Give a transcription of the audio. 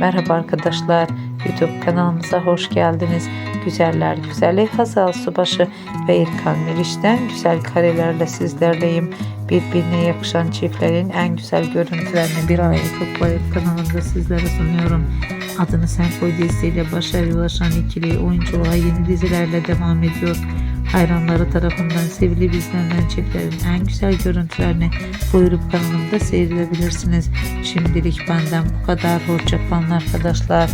Merhaba arkadaşlar, YouTube kanalımıza hoş geldiniz. Güzeller güzeli Hazal Subaşı ve İlkan Meriç'ten güzel karelerle sizlerleyim. Birbirine yakışan çiftlerin en güzel görüntülerini bir araya toplayıp kanalımda sizlere sunuyorum. Adını Sen Koy dizisiyle başarıya ulaşan ikili oyunculuğa yeni dizilerle devam ediyor. Hayranları tarafından sevilip izlenen çiftlerin en güzel görüntülerini buyurup kanalımda seyredebilirsiniz. Şimdilik benden bu kadar. Hoşçakalın arkadaşlar.